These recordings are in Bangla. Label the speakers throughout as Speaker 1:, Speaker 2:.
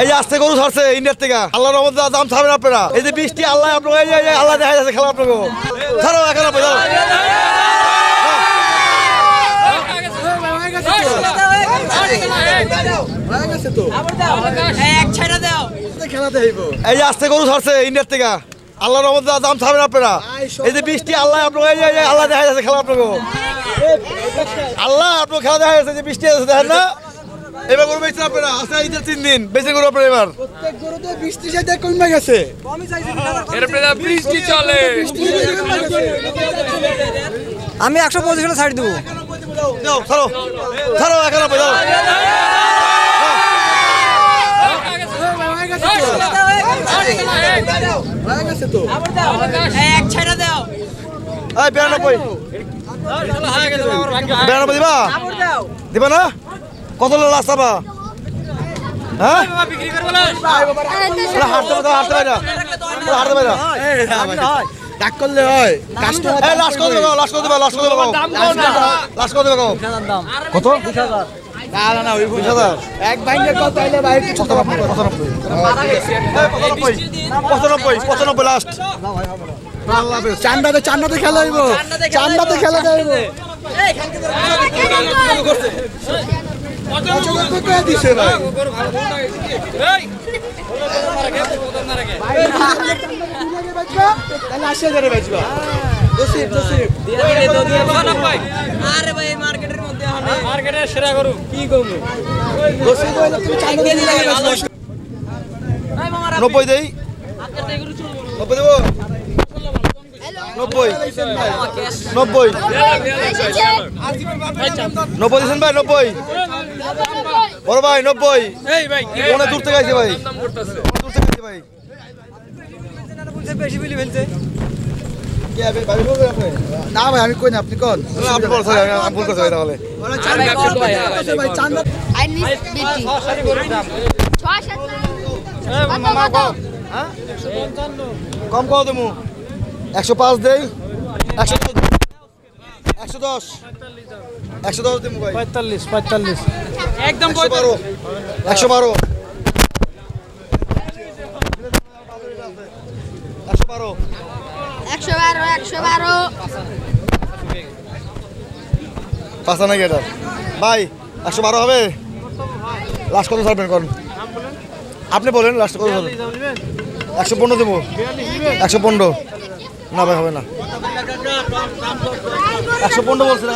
Speaker 1: এই আস্তে গরু ছাড়ছে ইন্ডিয়ার থেকে। আল্লাহ রহমত দাম ছাড়বেন আপনারা। এই যে বৃষ্টি, আল্লাহ আপনাকে, এই যে- আল্লাহ দেখা যাচ্ছে খেলা আপনাকে। ছাড়ো এখন আপনি। এই যে আস্তে গরু ছাড়ছে ইন্ডিয়ার থেকে। আল্লাহ রহমত দাম ছাড়বেন আপনারা। এই যে বৃষ্টি, আল্লাহ আপনাকে, এই যে আল্লাহ দেখা যাচ্ছে খেলা আপনাকে। আল্লাহ আপনার খেলা দেখা যাচ্ছে যে বৃষ্টি আছে দেখেন না? এবার গরু বেচছেন আপনারা? আস্তে ঈদের তিন দিন। বেচে গরু আপনারা এবার?
Speaker 2: প্রত্যেক গরুতে বৃষ্টি কমে গেছে।
Speaker 3: এরপরে বৃষ্টি চলে।
Speaker 2: আমি একশো পঁচিশ হলে ছাড়ি দেবো।
Speaker 1: ছাড়ো। ছাড়ো বিরানব্বই। দিবা? দিবা না? কত লোক লাস্ট পাবা হ্যাঁ? হাঁটতে পারে হাঁটতে পারে না। হাঁটতে পারে না।
Speaker 2: ডাক করলে হয়। কাস্টমার
Speaker 1: এই লাস্ট করে দেবো লাস্ট করে দেবো লাস্ট করে দেবো। লাস্ট করে দেবো কত
Speaker 2: না না না ওই
Speaker 1: বিশ হাজার।
Speaker 2: এক ভাঙ্গে কত ভাই?
Speaker 1: লাস্ট
Speaker 2: চান্দাতে চান্দাতে খেলা হইব। চান্দাতে খেলা ভাই
Speaker 4: আরে ভাই মার্কেটের মধ্যে
Speaker 3: মার্কেটের সেরা কি করব
Speaker 1: নব্বই দেই নব্বই দেবো? নব্বই। নব্বই। নব্বই দিচ্ছেন ভাই নব্বই। বড় ভাই নব্বই।
Speaker 3: এই ভাই
Speaker 1: অনেক দূর থেকে ভাই? দূর থেকে আইছে ভাই?
Speaker 2: বেশি বিলি ফেলছে না ভাই আমি কই না আপনি কোন?
Speaker 1: আপনি বলছেন আমি ভুল করছি তাহলে। কম। কত দেবো একশো পাঁচ দেই। একশো একশো দশ। একশো দশ দেবো ভাই।
Speaker 2: পঁয়তাল্লিশ পঁয়তাল্লিশ।
Speaker 3: একদম
Speaker 1: একশো বারো। একশো বারো। একশো বারো।
Speaker 5: একশো বারো একশো বারো।
Speaker 1: পাঁচটা নাকি এটা ভাই একশো বারো হবে? লাস্ট কত ছাড়বেন কোন? আপনি বলেন লাস্ট কত ছাড়বেন? একশো পনেরো দেবো একশো পনেরো। না ভাই হবে না। একশো পনেরো বলছে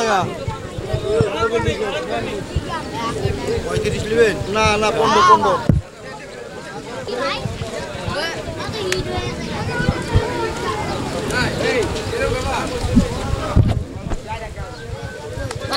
Speaker 1: পঁয়ত্রিশ নেবেন? না না পনেরো পনেরো।